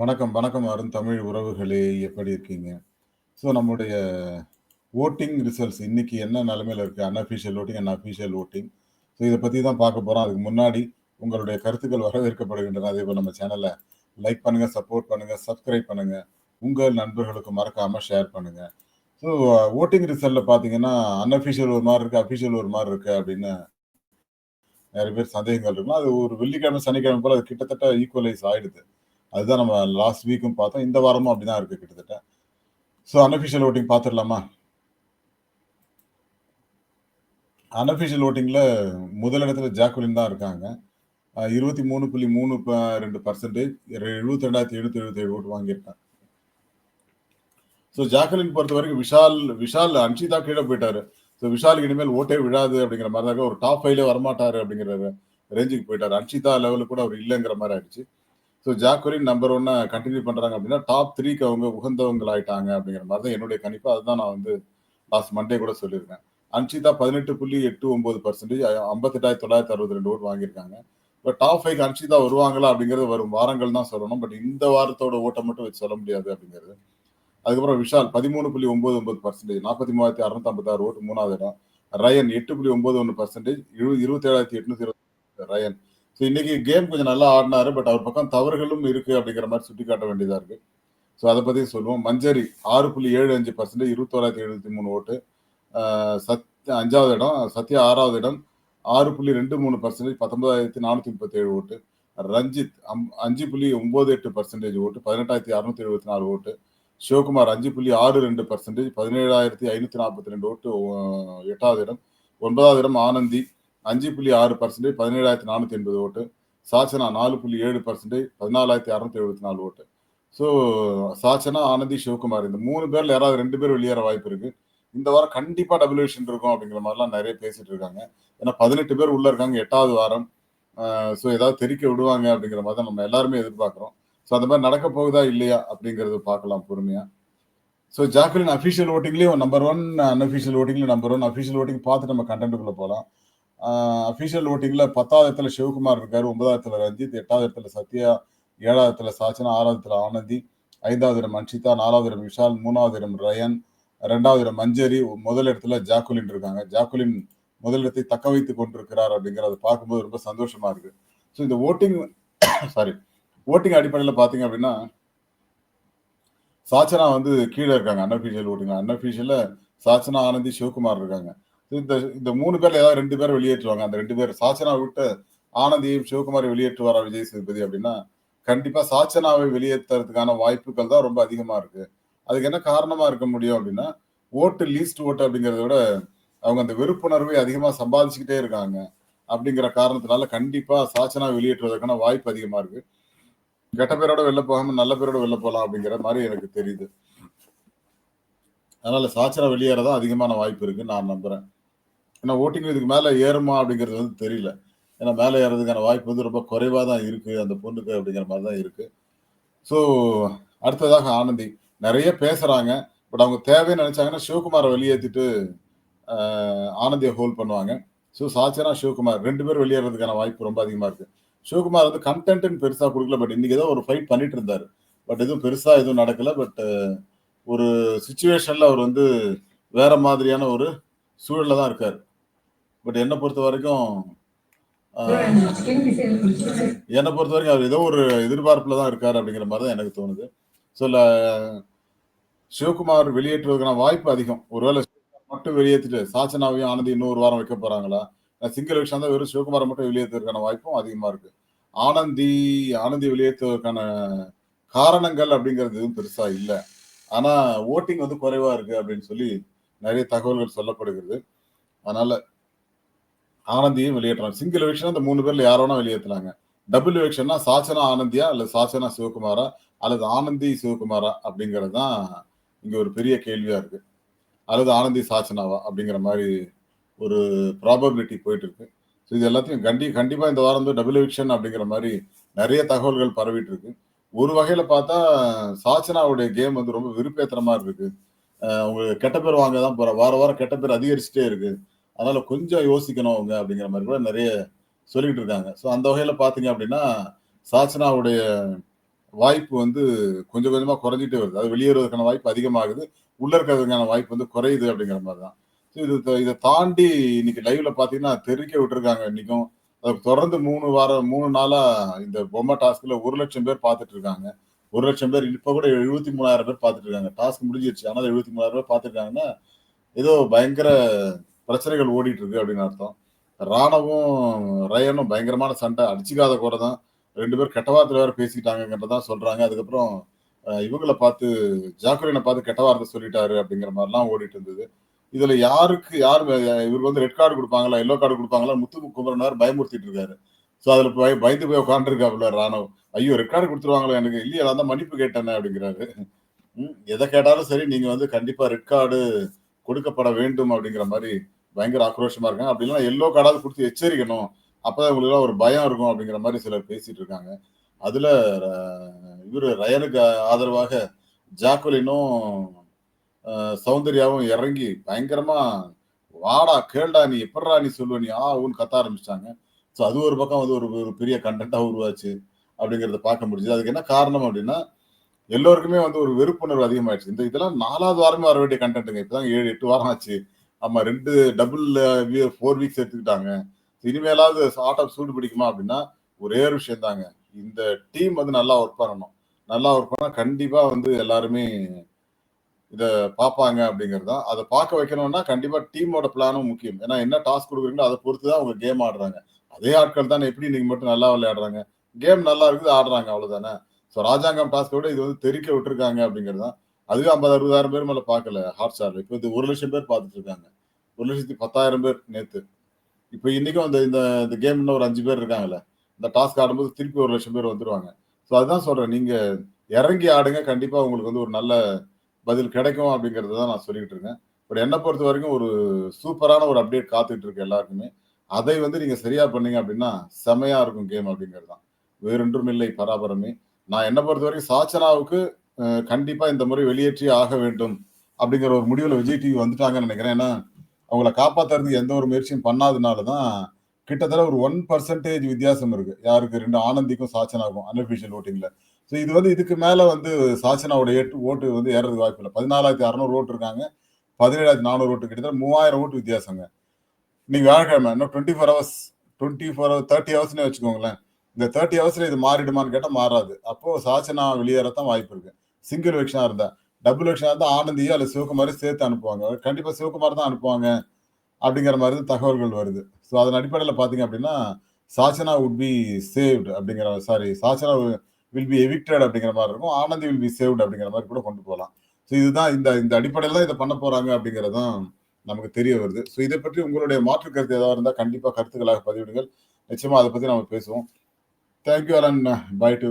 வணக்கம், வணக்கம் அருண் தமிழ் உறவுகளே! எப்படி இருக்கீங்க? ஸோ நம்முடைய ஓட்டிங் ரிசல்ட்ஸ் இன்னைக்கு என்ன நிலைமையில இருக்குது unofficial voting and official voting so இதை பற்றி தான் பார்க்க போகிறோம் அதுக்கு முன்னாடி உங்களுடைய கருத்துக்கள் வரவேற்கப்படுகின்றன. அதே போல் நம்ம சேனலை லைக் பண்ணுங்கள் சப்போர்ட் பண்ணுங்கள் சப்ஸ்கிரைப் பண்ணுங்கள் உங்கள் நண்பர்களுக்கு மறக்காமல் ஷேர் பண்ணுங்கள் ஸோ ஓட்டிங் ரிசல்ட்டில் பார்த்தீங்கன்னா, அன்அஃபிஷியல் ஒரு மாதிரி இருக்குது அஃபிஷியல் ஒரு மாதிரி இருக்குது அப்படின்னு நிறைய பேர் சந்தேகங்கள் இருக்கலாம். அது ஒரு வெள்ளிக்கிழமை, சனிக்கிழமை போல் அது கிட்டத்தட்ட ஈக்குவலைஸ் ஆகிடுது அதுதான் நம்ம லாஸ்ட் வீக்கும் பார்த்தோம். இந்த வாரமும் அப்படிதான் இருக்கு கிட்டத்தட்ட. ஸோ அன்அஃபிஷியல் ஓட்டிங் பார்த்துடலாமா? அன்அஃபிஷியல் ஓட்டிங்கில் முதலிடத்தில் ஜாக்குலின் தான் இருக்காங்க. இருபத்தி மூணு அ 23.3 ப 2% 72,777 ஓட்டு வாங்கியிருக்காங்க. ஸோ ஜாக்குலின் பொறுத்தவரைக்கும் விஷால் விஷால் அன்ஷிதா கீழே போயிட்டாரு. ஸோ விஷாலுக்கு இனிமேல் ஓட்டே விழாது அப்படிங்கிற மாதிரி தான் ஒரு டாப் 5லே வரமாட்டாரு அப்படிங்கிற ரேஞ்சுக்கு போயிட்டாரு. அன்ஷிதா லெவலுக்கு கூட அவர் இல்லைங்கிற மாதிரி ஆயிடுச்சு. ஸோ ஜாக்குரின் நம்பர் ஒன்னா கண்டினியூ பண்றாங்க அப்படின்னா டாப் த்ரீக்கு அவங்க உகந்தவங்களாயிட்டாங்க அப்படிங்கிற மாதிரி தான் என்னுடைய கணிப்பு. அதுதான் நான் வந்து லாஸ்ட் மண்டே கூட சொல்லியிருக்கேன். அன்ஷிதா பதினெட்டு புள்ளி எட்டு ஒன்பது பர்சன்டேஜ் ஐம்பத்தெட்டாயிரத்தி தொள்ளாயிரத்தி அறுபத்தி ரெண்டு ஓட் வாங்கியிருக்காங்க. இப்போ டாப் ஃபைவ் அன்ஷிதா வருவாங்களா அப்படிங்கிறது வரும் வாரங்கள் தான் சொல்லணும். பட் இந்த வாரத்தோட ஓட்டை மட்டும் வச்சு சொல்ல முடியாது அப்படிங்கிறது. அதுக்கப்புறம் விஷால் பதிமூணு புள்ளி ஒன்பது ஒன்பது பர்சன்டேஜ் நாற்பத்தி மூவாயிரத்தி அறுநூத்தி ஐம்பத்தாறு ஓட்டு மூணாவது இடம். ரயன் எட்டு புள்ளி ஒன்பது ஒன்று பர்சன்டேஜ் இரு இருபத்தி ஏழாயிரத்தி எட்நூத்தி இருபத்தி ரயன் ஸோ இன்னைக்கு கேம் கொஞ்சம் நல்லா ஆடினாரு பட் அவர் பக்கம் தவறுகளும் இருக்கு அப்படிங்கிற மாதிரி சுட்டி காட்ட வேண்டியதா இருக்கு. ஸோ அதை பத்தி சொல்லுவோம். மஞ்சரி ஆறு புள்ளி ஏழு அஞ்சு பர்சன்டேஜ் இருபத்தி தொள்ளாயிரத்தி எழுபத்தி மூணு ஓட்டு. சத் அஞ்சாவது இடம் சத்யா ஆறாவது இடம் ஆறு புள்ளி ரெண்டு மூணு பர்சன்டேஜ் பத்தொன்பதாயிரத்தி நானூற்றி முப்பத்தி ஏழு ஓட்டு. ரஞ்சித் அஞ்சு புள்ளி ஒம்பது எட்டு பர்சன்டேஜ் ஓட்டு பதினெட்டாயிரத்தி அறுநூத்தி எழுபத்தி நாலு ஓட்டு. சிவகுமார் அஞ்சு புள்ளி ஆறு ரெண்டு பர்சன்டேஜ் பதினேழாயிரத்தி ஐநூற்றி நாற்பத்தி ரெண்டு ஓட்டு எட்டாவது இடம். ஒன்பதாவது இடம் ஆனந்தி. 5.6% 17,480 ஓட்டு. சாச்சனா 4.7% 14,674 ஓட்டு. ஸோ சாச்சனா, ஆனந்தி, சிவகுமார் இந்த மூணு பேரில் யாராவது ரெண்டு பேர் வெளியேற வாய்ப்பு இருக்கு. இந்த வாரம் கண்டிப்பாக டபுள்யூஷன் இருக்கும் அப்படிங்கிற மாதிரிலாம் நிறைய பேசிட்டு இருக்காங்க. ஏன்னா 18 பேர் உள்ள இருக்காங்க எட்டாவது வாரம். ஸோ ஏதாவது தெறிக்க விடுவாங்க அப்படிங்கிற மாதிரி தான் நம்ம எல்லாருமே எதிர்பார்க்குறோம் ஸோ அந்த மாதிரி நடக்க போகுதா இல்லையா அப்படிங்கிறது பார்க்கலாம் பொறுமையாக ஸோ ஜாக்குலின் அஃபிஷியல் ஓட்டிங்லேயும் நம்பர் ஒன் அன்அஃபிஷியல் ஓட்டிங்லேயும் நம்பர் ஒன் அஃபிஷியல் ஓட்டிங் பார்த்து நம்ம கண்டென்ட்டுக்குள்ளே போகலாம் அஃபிஷியல் வோட்டிங்ல 10வது இடத்துல சிவகுமார் இருக்காரு. ஒன்பதாவது இடத்துல ரஞ்சித், எட்டாவது இடத்துல சத்யா, ஏழாவது இடத்துல சாச்சனா, ஆறாவது இடத்துல ஆனந்தி, ஐந்தாவது இடம் அன்ஷிதா, நாலாவது இடம் விஷால், மூணாவது இடம் ரயன், ரெண்டாவது இடம் மஞ்சரி, முதல் இடத்துல ஜாக்குலின் இருக்காங்க. ஜாக்குலின் முதல் இடத்தை தக்க வைத்து கொண்டிருக்கிறார் அப்படிங்கிறத பார்க்கும்போது ரொம்ப சந்தோஷமா இருக்கு. ஸோ இந்த ஓட்டிங் சாரி ஓட்டிங் அடிப்படையில் பார்த்தீங்க அப்படின்னா சாச்சனா வந்து கீழே இருக்காங்க அன்அஃபிஷியல் ஓட்டிங் அன்அஃபிஷியல்ல சாச்சனா, ஆனந்தி, சிவகுமார் இருக்காங்க. இந்த இந்த மூணு பேர்ல ஏதாவது ரெண்டு பேர் வெளியேற்றுவாங்க. அந்த ரெண்டு பேர் சாச்சனா விட்டு ஆனந்தியையும், சிவகுமாரி வெளியேற்றுவாரா விஜய் சேதுபதி அப்படின்னா, கண்டிப்பா சாச்சனாவை வெளியேற்றுறதுக்கான வாய்ப்புகள் தான் ரொம்ப அதிகமா இருக்கு. அதுக்கு என்ன காரணமா இருக்க முடியும் அப்படின்னா, ஓட்டு லீஸ்ட் ஓட்டு அப்படிங்கிறத விட, அவங்க அந்த வெறுப்புணர்வை அதிகமா சம்பாதிச்சுக்கிட்டே இருக்காங்க. அப்படிங்கிற காரணத்தினால கண்டிப்பா சாச்சனா வெளியேற்றுவதற்கான வாய்ப்பு அதிகமா இருக்கு. கெட்ட பேரோட வெளில போகாம நல்ல பேரோட வெளில போகலாம் அப்படிங்கிற மாதிரி எனக்கு தெரியுது. அதனால சாச்சனா வெளியேறதான் அதிகமான வாய்ப்பு இருக்குன்னு நான் நம்புறேன். ஏன்னா ஓட்டிங் இதுக்கு மேலே ஏறுமா அப்படிங்கிறது வந்து தெரியல. ஏன்னா மேலே ஏறதுக்கான வாய்ப்பு வந்து ரொம்ப குறைவாக தான் இருக்குது அந்த பொண்ணுக்கு அப்படிங்கிற மாதிரி தான் இருக்குது ஸோ அடுத்ததாக ஆனந்தி. நிறைய பேசுகிறாங்க பட் அவங்க தேவைன்னு நினச்சாங்கன்னா சிவகுமாரை வெளியேற்றிட்டு ஆனந்தியை ஹோல்ட் பண்ணுவாங்க. ஸோ சாச்சனா, சிவகுமார் ரெண்டு பேர் வெளியேறதுக்கான வாய்ப்பு ரொம்ப அதிகமாக இருக்குது சிவகுமார் வந்து கண்டென்ட்னு பெருசாக கொடுக்கல பட் இன்றைக்கி ஏதோ ஒரு ஃபைட் பண்ணிட்டு இருந்தார் பட் எதுவும் பெருசாக எதுவும் நடக்கல. பட் ஒரு சுச்சுவேஷனில் அவர் வந்து வேற மாதிரியான ஒரு சூழலில் தான் இருக்கார் பட் என்ன பொறுத்தவரைக்கும் என்னை பொறுத்த வரைக்கும் அவர் ஏதோ ஒரு எதிர்பார்ப்புல தான் இருக்காரு அப்படிங்கிற மாதிரி தான் எனக்கு தோணுது. ஸோ சிவகுமார் வெளியேற்றுவதற்கான வாய்ப்பு அதிகம். ஒருவேளை மட்டும் வெளியேற்றிட்டு சாச்சனாவையும், ஆனந்தி இன்னொரு வாரம் வைக்க போறாங்களா? சிங்கிள் விஷயம் தான் வெறும் சிவகுமாரை மட்டும் வெளியேத்துவதற்கான வாய்ப்பும் அதிகமா இருக்கு. ஆனந்தி ஆனந்தி வெளியேற்றுவதற்கான காரணங்கள் அப்படிங்கிறது எதுவும் பெருசா இல்லை ஆனா வோட்டிங் வந்து குறைவா இருக்கு அப்படின்னு சொல்லி நிறைய தகவல்கள் சொல்லப்படுகிறது. அதனால ஆனந்தியும் வெளியேற்றலாம். சிங்கிள் எலக்ஷன் அந்த மூணு பேர்ல யாரோனா வேணா டபுள் எலக்ஷன்னா சாச்சனா, ஆனந்தியா அல்லது சாச்சனா, சிவகுமாரா அல்லது ஆனந்தி, சிவகுமாரா அப்படிங்கிறது தான் இங்க ஒரு பெரிய கேள்வியா இருக்கு. அல்லது ஆனந்தி, சாச்சனாவா அப்படிங்கிற மாதிரி ஒரு ப்ராபபிலிட்டி போயிட்டு இருக்கு. ஸோ இது எல்லாத்தையும் கண்டி கண்டிப்பா இந்த வாரம் வந்து டபுள் எவிக்ஷன் அப்படிங்கிற மாதிரி நிறைய தகவல்கள் பரவிட்டு இருக்கு. ஒரு வகையில பார்த்தா சாச்சனாவுடைய கேம் வந்து ரொம்ப வெறுப்பேத்துற மாரி இருக்கு. அ அவங்க கெட்ட பேர் வாங்க தான் போறா. வார வாரம் கெட்ட பேர் அதிகரிச்சுட்டே இருக்கு. அதனால கொஞ்சம் யோசிக்கணும் அவங்க அப்படிங்கிற மாதிரி கூட நிறைய சொல்லிக்கிட்டு இருக்காங்க. ஸோ அந்த வகையில் பார்த்தீங்க அப்படின்னா, சாச்சனாவுடைய வாய்ப்பு வந்து கொஞ்சம் கொஞ்சமாக குறைஞ்சிட்டே வருது. அது வெளியேறுவதற்கான வாய்ப்பு அதிகமாகுது. உள்ள இருக்கிறதுக்கான வாய்ப்பு வந்து குறையுது அப்படிங்கிற மாதிரி தான். ஸோ இது இதை தாண்டி இன்னைக்கு லைவ்ல பார்த்தீங்கன்னா தெருக்கே விட்டுருக்காங்க இன்னைக்கும். அதை தொடர்ந்து மூணு வாரம் மூணு நாளா இந்த பொம்மை டாஸ்க்ல ஒரு லட்சம் பேர் பார்த்துட்டு இருக்காங்க. ஒரு லட்சம் பேர் இப்போ கூட எழுபத்தி மூணாயிரம் பேர் பார்த்துட்டு இருக்காங்க. டாஸ்க் முடிஞ்சிருச்சு. ஆனால் எழுபத்தி மூணாயிரம் பேர் பார்த்துருக்காங்கன்னா ஏதோ பயங்கர பிரச்சனைகள் ஓடிட்டு இருக்கு அப்படின்னு அர்த்தம். ராணவும் ரயனும் பயங்கரமான சண்டை. அடிச்சுக்காத கூட தான். ரெண்டு பேரும் கெட்ட வார்த்தை வேற பேசிக்கிட்டாங்கன்றதான் சொல்றாங்க. அதுக்கப்புறம் இவங்களை பார்த்து ஜாக்குரினை பார்த்து கெட்ட வார்த்தை சொல்லிட்டாரு அப்படிங்கிற மாதிரிலாம் ஓடிட்டு இருந்தது இதுல யாருக்கு யார் இவருக்கு வந்து ரெட் கார்டு கொடுப்பாங்களா எல்லோ கார்டு கொடுப்பாங்களா முத்து குமரனார் பயமுறுத்திட்டு இருக்காரு ஸோ அதுல பய பயந்து போய் உட்காந்துருக்காப்புல ராணுவ ஐயோ ரெட் கார்டு கொடுத்துருவாங்களா எனக்கு இல்லையா நான் தான் மன்னிப்பு கேட்டேனே அப்படிங்கிறாரு. எதை கேட்டாலும் சரி நீங்க வந்து கண்டிப்பா ரெட் கார்டு கொடுக்கப்பட வேண்டும் அப்படிங்கிற மாதிரி பயங்கர ஆக்ரோஷமா இருக்காங்க. அப்படின்னா எல்லோ கார்டாவது கொடுத்து எச்சரிக்கணும். அப்பதான் உங்களுக்கு ஒரு பயம் இருக்கும் அப்படிங்கிற மாதிரி சிலர் பேசிட்டு இருக்காங்க. அதுல இவர் ரயனுக்கு ஆதரவாக ஜாக்குலினும் சௌந்தர்யாவும் இறங்கி பயங்கரமா வாடா கேள்டா நீ எப்படா நீ சொல்லுவ? நீ ஆ ஊன்னு கத்த ஆரம்பிச்சிட்டாங்க. ஸோ அது ஒரு பக்கம் வந்து ஒரு ஒரு பெரிய கண்டென்ட்டாக உருவாச்சு. அப்படிங்கிறத பார்க்க முடிஞ்சது. அதுக்கு என்ன காரணம் அப்படின்னா எல்லோருக்குமே வந்து ஒரு வெறுப்புணர்வு அதிகமாயிடுச்சு. இந்த இதெல்லாம் நாலாவது வாரமே வர வேண்டிய கண்டென்ட்டுங்க இப்போதான் ஏழு எட்டு வாரம் ஆச்சு. ஆமா ரெண்டு டபுள் ஃபோர் வீக்ஸ் எடுத்துக்கிட்டாங்க. இனிமேலாவது ஆட்டோ சூடு பிடிக்குமா அப்படின்னா ஒரே ஒரு விஷயம் தாங்க இந்த டீம் வந்து நல்லா ஒர்க் பண்ணணும். நல்லா ஒர்க் பண்ணால் கண்டிப்பாக வந்து எல்லாருமே இதை பார்ப்பாங்க அப்படிங்கிறது தான். அதை பார்க்க வைக்கணும்னா கண்டிப்பாக டீமோட பிளானும் முக்கியம். ஏன்னா என்ன டாஸ்க் கொடுக்குறீங்களோ அதை பொறுத்து தான் அவங்க கேம் ஆடுறாங்க. அதே ஆட்கள் தானே எப்படி இன்னைக்கு மட்டும் நல்லா விளையாடுறாங்க? கேம் நல்லா இருக்குது ஆடுறாங்க அவ்வளோதானே ஸோ ராஜாங்கம் டாஸ்க் விட இது வந்து தெரிக்க விட்டுருக்காங்க அப்படிங்கிறது தான் அதுவே ஐம்பது அறுபதாயிரம் பேர் மேல பார்க்கல ஹாட் ஸ்டார்ல இப்போ இது ஒரு லட்சம் பேர் பார்த்துட்டு இருக்காங்க. ஒரு லட்சத்தி பத்தாயிரம் பேர் நேத்து. இப்போ இன்னைக்கும் அந்த இந்த இந்த கேம் இன்னும் ஒரு அஞ்சு பேர் இருக்காங்கல்ல. இந்த டாஸ்க் ஆடும்போது திருப்பி ஒரு லட்சம் பேர் வந்துருவாங்க. ஸோ அதுதான் சொல்றேன் நீங்க இறங்கி ஆடுங்க. கண்டிப்பா உங்களுக்கு வந்து ஒரு நல்ல பதில் கிடைக்கும் அப்படிங்கறத தான் நான் சொல்லிட்டு இருக்கேன். பட் என்னை பொறுத்த வரைக்கும் ஒரு சூப்பரான ஒரு அப்டேட் காத்துட்டு இருக்கு எல்லாருக்குமே. அதை வந்து நீங்க சரியா பண்ணீங்க அப்படின்னா செமையா இருக்கும் கேம் அப்படிங்கிறது தான். வேறொன்றும் இல்லை பராபரமே. நான் என்னை பொறுத்த வரைக்கும் சாச்சனாவுக்கு கண்டிப்பா இந்த முறை வெளியேற்றி ஆக வேண்டும் அப்படிங்கிற ஒரு முடிவுல விஜய் டிவி வந்துட்டாங்கன்னு நினைக்கிறேன். ஏன்னா அவங்கள காப்பாத்துறதுக்கு எந்த ஒரு முயற்சியும் பண்ணாதனாலதான் கிட்டத்தட்ட ஒரு ஒன் பர்சன்டேஜ் வித்தியாசம் இருக்கு. யாருக்கு? ரெண்டு ஆனந்திக்கும் சாச்சனாகும் அன்அபிஷியல் ஓட்டிங்ல ஸோ இது வந்து இதுக்கு மேல வந்து சாச்சனாவோட ஏட்டு ஓட்டு வந்து ஏறதுக்கு வாய்ப்பு இல்லை. பதினாலாயிரத்தி அறநூறு ஓட்டு இருக்காங்க. பதினேழாயிரத்தி நானூறு ஓட்டு கிட்டத்தட்ட மூவாயிரம் ஓட்டு வித்தியாசங்க. நீங்க வியாழக்கிழமை இன்னும் twenty four hours twenty four hour thirty ஹவர்ஸ்னே வச்சுக்கோங்களேன். இந்த தேர்ட்டி ஹவர்ஸ்ல இது மாறிடுமான்னு கேட்டால் மாறாது. அப்போ சாச்சனா வெளியேறத்தான் வாய்ப்பு இருக்கு. சிங்கிள் வெக்ஷனா இருந்தா. டபுள் வெக்ஷனா இருந்தா ஆனந்தியோ அல்ல சிவகுமாரோ சேர்த்து அனுப்புவாங்க. கண்டிப்பா சிவகுமார் தான் அனுப்புவாங்க அப்படிங்கிற மாதிரி தகவல்கள் வருது. ஸோ அதன் அடிப்படையில் பார்த்தீங்க அப்படின்னா சாச்சனா உட் பி சேவ்டு அப்படிங்கிற sorry Sachana will be evicted அப்படிங்கிற மாதிரி இருக்கும். ஆனந்தி வில் பி சேவ்டு அப்படிங்கிற மாதிரி கூட கொண்டு போகலாம். ஸோ இதுதான் இந்த இந்த அடிப்படையில் தான் இதை பண்ண போறாங்க அப்படிங்கிறதான் நமக்கு தெரிய வருது. ஸோ இதை பற்றி உங்களுடைய மாற்று கருத்து ஏதாவது இருந்தால் கண்டிப்பாக கருத்துக்களாக பதிவிடுங்கள். நிச்சயமாக அதை பற்றி நம்ம பேசுவோம். Thank you Alan bye to